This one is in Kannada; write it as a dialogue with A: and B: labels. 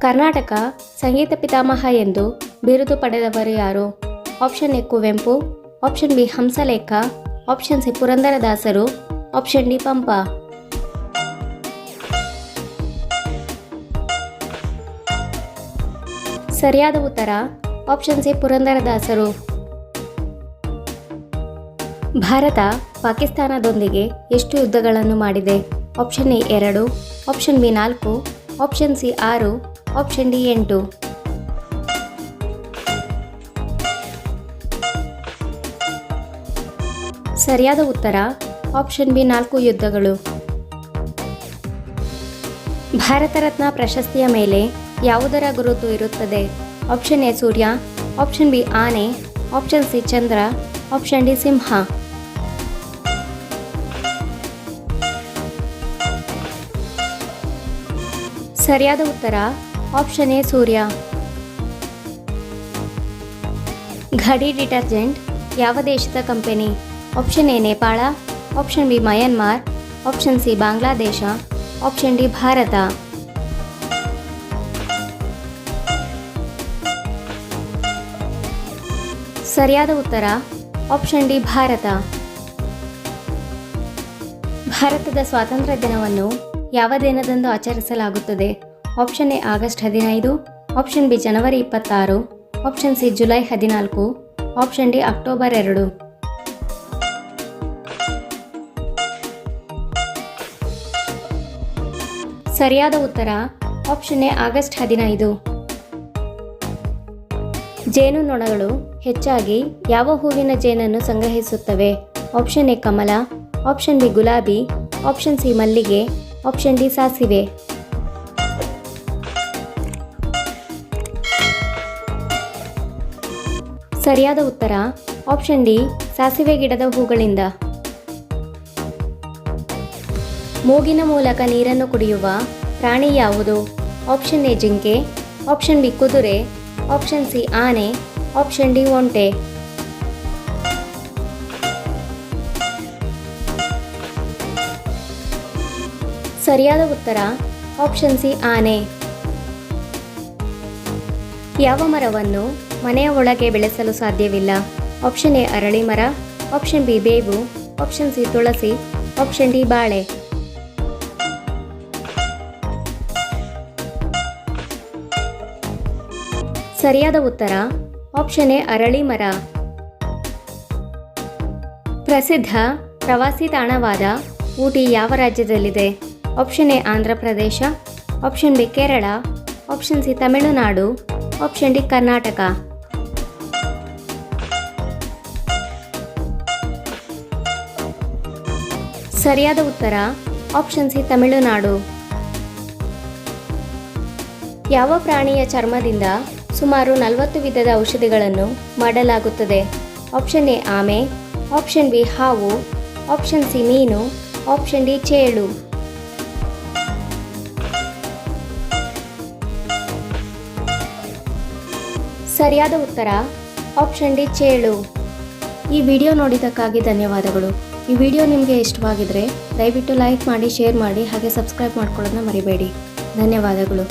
A: ಕರ್ನಾಟಕ ಸಂಗೀತ ಪಿತಾಮಹ ಎಂದು ಬಿರುದು ಪಡೆದವರು ಯಾರು? Option A Kuvempu, option B Hamsalekha, option C ಪುರಂದರದಾಸರು, ಆಪ್ಷನ್ ಡಿ ಪಂಪ. ಸರಿಯಾದ ಉತ್ತರ, ಆಪ್ಷನ್ ಸಿ ಪುರಂದರದಾಸರು. ಭಾರತ ಪಾಕಿಸ್ತಾನದೊಂದಿಗೆ ಎಷ್ಟು ಯುದ್ಧಗಳನ್ನು ಮಾಡಿದೆ? ಆಪ್ಷನ್ ಎ ಎರಡು, ಆಪ್ಷನ್ ಬಿ ನಾಲ್ಕು ಆಪ್ಷನ್ ಸಿ ಆರು ಆಪ್ಷನ್ ಡಿ ಎಂಟು. ಸರಿಯಾದ ಉತ್ತರ ಆಪ್ಷನ್ ಬಿ ನಾಲ್ಕು ಯುದ್ಧಗಳು. ಭಾರತ ರತ್ನ ಪ್ರಶಸ್ತಿಯ ಮೇಲೆ ಯಾವುದರ ಗುರುತು ಇರುತ್ತದೆ? ಆಪ್ಷನ್ ಎ ಸೂರ್ಯ ಆಪ್ಷನ್ ಬಿ ಆನೆ ಆಪ್ಷನ್ ಸಿ ಚಂದ್ರ ಆಪ್ಷನ್ ಡಿ ಸಿಂಹ. ಸರಿಯಾದ ಉತ್ತರ, ಆಪ್ಷನ್ ಎ, ಸೂರ್ಯ. ಘಡಿ ಡಿಟರ್ಜೆಂಟ್, ಯಾವ ದೇಶದ company? Option A, Nepal, option B, Myanmar, option C, Bangladesh, option D, Bharat. ಸರಿಯಾದ ಉತ್ತರ, ಆಪ್ಷನ್ ಡಿ, ಭಾರತ. ಭಾರತದ ಸ್ವಾತಂತ್ರ್ಯ ದಿನವನ್ನು ಯಾವ ದಿನದಂದು ಆಚರಿಸಲಾಗುತ್ತದೆ? ಆಪ್ಷನ್ ಎ ಆಗಸ್ಟ್ ಹದಿನೈದು ಆಪ್ಷನ್ ಬಿ ಜನವರಿ ಇಪ್ಪತ್ತಾರು ಆಪ್ಷನ್ ಸಿ ಜುಲೈ ಹದಿನಾಲ್ಕು ಆಪ್ಷನ್ ಡಿ ಅಕ್ಟೋಬರ್ ಎರಡು. ಸರಿಯಾದ ಉತ್ತರ ಆಪ್ಷನ್ ಎ ಆಗಸ್ಟ್ ಹದಿನೈದು. ಜೇನುನೊಣಗಳು ಹೆಚ್ಚಾಗಿ ಯಾವ ಹೂವಿನ ಜೇನನ್ನು ಸಂಗ್ರಹಿಸುತ್ತವೆ? ಆಪ್ಷನ್ ಎ ಕಮಲ ಆಪ್ಷನ್ ಬಿ ಗುಲಾಬಿ ಆಪ್ಷನ್ ಸಿ ಮಲ್ಲಿಗೆ ಆಪ್ಷನ್ ಡಿ ಸಾಸಿವೆ ಸರಿಯಾದ ಉತ್ತರ. ಆಪ್ಷನ್ ಡಿ ಸಾಸಿವೆ ಗಿಡದ ಹೂಗಳಿಂದ. ಮೂಗಿನ ಮೂಲಕ ನೀರನ್ನು ಕುಡಿಯುವ ಪ್ರಾಣಿ ಯಾವುದು? ಆಪ್ಷನ್ ಎ ಜಿಂಕೆ. ಆಪ್ಷನ್ ಬಿ ಕುದುರೆ. ಆಪ್ಷನ್ ಸಿ ಆನೆ. ಆಪ್ಷನ್ ಡಿ ಒಂಟೆ. ಸರಿಯಾದ ಉತ್ತರ ಆಪ್ಷನ್ ಸಿ ಆನೆ. ಯಾವ ಮರವನ್ನು ಮನೆಯ ಒಳಗೆ ಬೆಳೆಸಲು ಸಾಧ್ಯವಿಲ್ಲ? ಆಪ್ಷನ್ ಎ ಅರಳಿ ಮರ ಆಪ್ಷನ್ ಬಿ ಬೇವು ಆಪ್ಷನ್ ಸಿ ತುಳಸಿ ಆಪ್ಷನ್ ಡಿ ಬಾಳೆ. ಸರಿಯಾದ ಉತ್ತರ ಆಪ್ಷನ್ ಎ ಅರಳಿ ಮರ. ಪ್ರಸಿದ್ಧ ಪ್ರವಾಸಿ ತಾಣವಾದ ಊಟಿ ಯಾವ ರಾಜ್ಯದಲ್ಲಿದೆ? Option A Andhra Pradesh option B Kerala option C Tamil Nadu option D Karnataka ಸರಿಯಾದ ಉತ್ತರ ಆಪ್ಷನ್ ಸಿ ತಮಿಳುನಾಡು ಯಾವ ಪ್ರಾಣಿಯ ಚರ್ಮದಿಂದ ಸುಮಾರು ನಲವತ್ತು ವಿಧದ ಔಷಧಿಗಳನ್ನು ಮಾಡಲಾಗುತ್ತದೆ. ಆಪ್ಷನ್ ಎ ಆಮೆ ಆಪ್ಷನ್ ಬಿ ಹಾವು ಆಪ್ಷನ್ ಸಿ ಮೀನು ಆಪ್ಷನ್ ಡಿ ಚೇಳು ಸರಿಯಾದ ಉತ್ತರ? ಆಪ್ಷನ್ ಡಿ ಚೇಳು. ಈ ವಿಡಿಯೋ ನೋಡಿದ್ದಕ್ಕಾಗಿ ಧನ್ಯವಾದಗಳು. ಈ ವಿಡಿಯೋ ನಿಮಗೆ ಇಷ್ಟವಾಗಿದ್ದರೆ ದಯವಿಟ್ಟು ಲೈಕ್ ಮಾಡಿ ಶೇರ್ ಮಾಡಿ, ಹಾಗೆ ಸಬ್ಸ್ಕ್ರೈಬ್ ಮಾಡ್ಕೊಳ್ಳೋದನ್ನ ಮರಿಬೇಡಿ. ಧನ್ಯವಾದಗಳು.